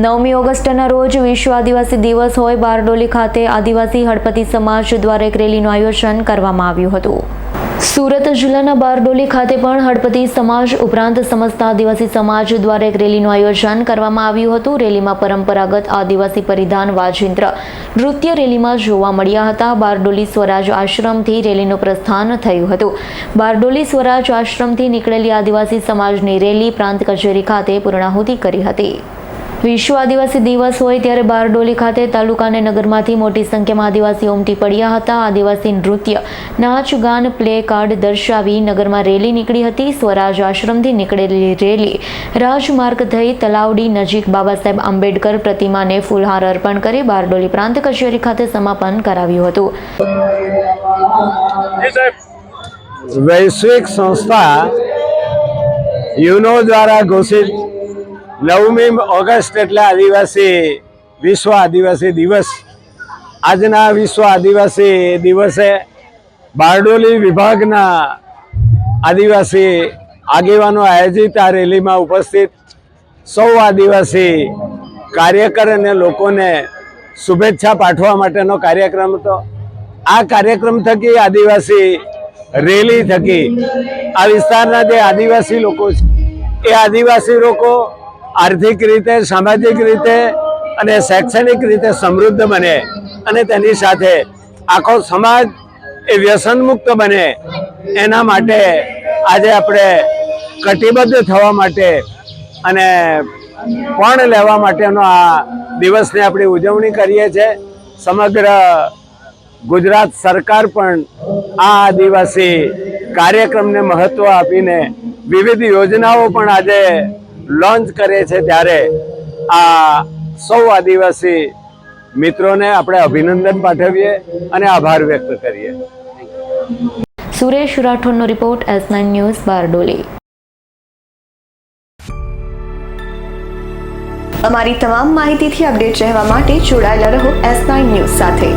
નવમી ઓગસ્ટના રોજ વિશ્વ આદિવાસી દિવસ હોય બારડોલી ખાતે આદિવાસી હળપતિ સમાજ દ્વારા એક રેલીનું આયોજન કરવામાં આવ્યું હતું. સુરત જિલ્લાના બારડોલી ખાતે પણ હળપતિ સમાજ ઉપરાંત સમસ્ત આદિવાસી સમાજ દ્વારા એક રેલીનું આયોજન કરવામાં આવ્યું હતું. રેલીમાં પરંપરાગત આદિવાસી પરિધાન વાજિંત્ર નૃત્ય રેલીમાં જોવા મળ્યા હતા. બારડોલી સ્વરાજ આશ્રમથી રેલીનું પ્રસ્થાન થયું હતું. બારડોલી સ્વરાજ આશ્રમથી નીકળેલી આદિવાસી સમાજની રેલી પ્રાંત કચેરી ખાતે પૂર્ણાહુતિ કરી હતી. વિશ્વ આદિવાસી દિવસ હોય ત્યારે બારડોલી ખાતે તાલુકા અને નગરમાંથી મોટી સંખ્યામાં આદિવાસી ઉમટી પડ્યા હતા. આદિવાસી નૃત્ય નાચ ગાન પ્લે કાર્ડ દર્શાવી નગરમાં રેલી નીકળી હતી. સ્વરાજ આશ્રમથી નીકળેલી રેલી રાજમાર્ગ થઈ તલાવડી નજીક બાબા સાહેબ આંબેડકર પ્રતિમાને ફૂલહાર અર્પણ કરી બારડોલી પ્રાંત કચેરી ખાતે સમાપન કરાવ્યું હતું. વૈશ્વિક સંસ્થા યુનો દ્વારા ઘોષિત નવમી ઓગસ્ટ એટલે આદિવાસી વિશ્વ આદિવાસી દિવસ. આજના વિશ્વ આદિવાસી દિવસે બારડોલી વિભાગના આદિવાસી આગેવાનો આયોજિત આ રેલીમાં ઉપસ્થિત સૌ આદિવાસી કાર્યકર અને લોકોને શુભેચ્છા પાઠવા માટેનો કાર્યક્રમ હતો. આ કાર્યક્રમ થકી આદિવાસી રેલી થકી આ વિસ્તારના જે આદિવાસી લોકો છે, એ આદિવાસી લોકો આર્થિક રીતે, સામાજિક રીતે અને શૈક્ષણિક રીતે સમૃદ્ધ બને અને તેની સાથે આખો સમાજ એ વ્યસનમુક્ત બને. એના માટે આજે આપણે કટિબદ્ધ થવા માટે અને પણ લેવા માટેનો આ દિવસની આપણે ઉજવણી કરીએ છીએ. સમગ્ર ગુજરાત સરકાર પણ આ આદિવાસી કાર્યક્રમને મહત્ત્વ આપીને વિવિધ યોજનાઓ પણ આજે લોન્ચ કરે છે ત્યારે આ સૌ આદિવાસી મિત્રોને આપણે અભિનંદન પાઠવીએ અને આભાર વ્યક્ત કરીએ. Suresh રાઠોડનો report S nine news Bardoli. અમારી તમામ માહિતીથી અપડેટ રહેવા માટે જોડાયેલા રહો એસ નાઇન ન્યૂઝ સાથે.